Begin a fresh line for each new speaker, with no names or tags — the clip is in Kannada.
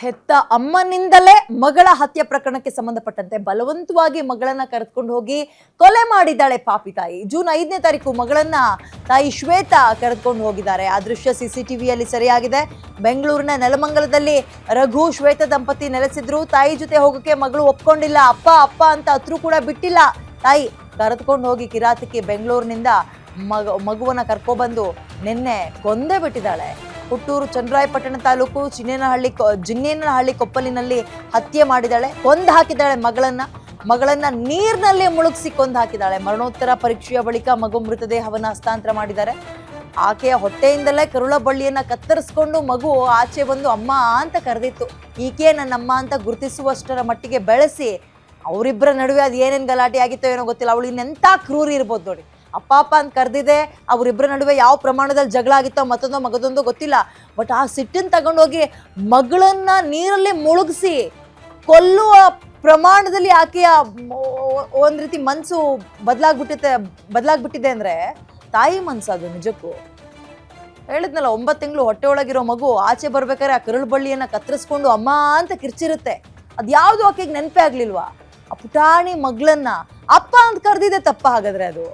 ಹೆತ್ತ ಅಮ್ಮನಿಂದಲೇ ಮಗಳ ಹತ್ಯೆ ಪ್ರಕರಣಕ್ಕೆ ಸಂಬಂಧಪಟ್ಟಂತೆ ಬಲವಂತವಾಗಿ ಮಗಳನ್ನ ಕರೆದುಕೊಂಡು ಹೋಗಿ ಕೊಲೆ ಮಾಡಿದ್ದಾಳೆ ಪಾಪಿ ತಾಯಿ. ಜೂನ್ ಐದನೇ ತಾರೀಕು ಮಗಳನ್ನ ತಾಯಿ ಶ್ವೇತಾ ಕರೆದುಕೊಂಡು ಹೋಗಿದ್ದಾರೆ. ಆ ದೃಶ್ಯ ಸಿಸಿಟಿವಿಯಲ್ಲಿ ಸರಿಯಾಗಿದೆ. ಬೆಂಗಳೂರಿನ ನೆಲಮಂಗಲದಲ್ಲಿ ರಘು, ಶ್ವೇತ ದಂಪತಿ ನೆಲೆಸಿದ್ರು. ತಾಯಿ ಜೊತೆ ಹೋಗೋಕೆ ಮಗಳು ಒಪ್ಕೊಂಡಿಲ್ಲ. ಅಪ್ಪ ಅಪ್ಪ ಅಂತ ಹತ್ರ ಕೂಡ ಬಿಟ್ಟಿಲ್ಲ. ತಾಯಿ ಕರೆದುಕೊಂಡು ಹೋಗಿ ಕಿರಾತಕ್ಕೆ ಬೆಂಗಳೂರಿನಿಂದ ಮಗ, ಮಗುವನ್ನ ಕರ್ಕೊಬಂದು ನಿನ್ನೆ ಕೊಂದೇ ಬಿಟ್ಟಿದ್ದಾಳೆ. ಹುಟ್ಟೂರು ಚಂದ್ರಾಯಪಟ್ಟಣ ತಾಲೂಕು ಚಿನ್ನೇನಹಳ್ಳಿ ಜಿನ್ನೇನಹಳ್ಳಿ ಕೊಪ್ಪಲಿನಲ್ಲಿ ಹತ್ಯೆ ಮಾಡಿದ್ದಾಳೆ, ಕೊಂದು ಹಾಕಿದ್ದಾಳೆ ಮಗಳನ್ನ. ಮಗಳನ್ನ ನೀರಿನಲ್ಲಿ ಮುಳುಗಿಸಿ ಕೊಂದು ಹಾಕಿದ್ದಾಳೆ. ಮರಣೋತ್ತರ ಪರೀಕ್ಷೆಯ ಬಳಿಕ ಮಗು ಮೃತದೇಹವನ್ನ ಹಸ್ತಾಂತರ ಮಾಡಿದ್ದಾರೆ. ಆಕೆಯ ಹೊಟ್ಟೆಯಿಂದಲೇ ಕರುಳ ಬಳ್ಳಿಯನ್ನ ಕತ್ತರಿಸ್ಕೊಂಡು ಮಗು ಆಚೆ ಬಂದು ಅಮ್ಮ ಅಂತ ಕರೆದಿತ್ತು. ಈಕೆ ನನ್ನಮ್ಮ ಅಂತ ಗುರುತಿಸುವಷ್ಟರ ಮಟ್ಟಿಗೆ ಬೆಳೆಸಿ, ಅವರಿಬ್ಬರ ನಡುವೆ ಅದು ಏನೇನು ಗಲಾಟೆ ಆಗಿತ್ತೋ ಏನೋ ಗೊತ್ತಿಲ್ಲ. ಅವಳು ಇನ್ನೆಂಥ ಕ್ರೂರಿ ಇರ್ಬೋದು ನೋಡಿ. ಅಪ್ಪ ಅಪ್ಪ ಅಂತ ಕರೆದಿದೆ. ಅವರಿಬ್ಬರ ನಡುವೆ ಯಾವ ಪ್ರಮಾಣದಲ್ಲಿ ಜಗಳ ಆಗಿತ್ತೋ ಮತ್ತೊಂದೋ ಮಗದೊಂದೋ ಗೊತ್ತಿಲ್ಲ. ಬಟ್ ಆ ಸಿಟ್ಟನ್ನು ತಗೊಂಡೋಗಿ ಮಗಳನ್ನ ನೀರಲ್ಲಿ ಮುಳುಗಿಸಿ ಕೊಲ್ಲುವ ಪ್ರಮಾಣದಲ್ಲಿ ಆಕೆಯ ಒಂದು ರೀತಿ ಮನಸ್ಸು ಬದಲಾಗ್ಬಿಟ್ಟಿದೆ ಬದಲಾಗ್ಬಿಟ್ಟಿದೆ ಅಂದರೆ ತಾಯಿ ಮನಸ್ಸು ಅದು ನಿಜಕ್ಕೂ. ಹೇಳಿದ್ನಲ್ಲ, ಒಂಬತ್ತು ತಿಂಗಳು ಹೊಟ್ಟೆ ಒಳಗಿರೋ ಮಗು ಆಚೆ ಬರ್ಬೇಕಾದ್ರೆ ಆ ಕರುಳು ಬಳ್ಳಿಯನ್ನು ಕತ್ತರಿಸ್ಕೊಂಡು ಅಮ್ಮ ಅಂತ ಕಿರ್ಚಿರುತ್ತೆ. ಅದ್ಯಾವುದು ಆಕೆಗೆ ನೆನಪೇ ಆಗಲಿಲ್ವಾ? ಆ ಪುಟಾಣಿ ಮಗಳನ್ನ ಅಪ್ಪ ಅಂತ ಕರೆದಿದೆ ತಪ್ಪ ಹಾಗಾದ್ರೆ ಅದು.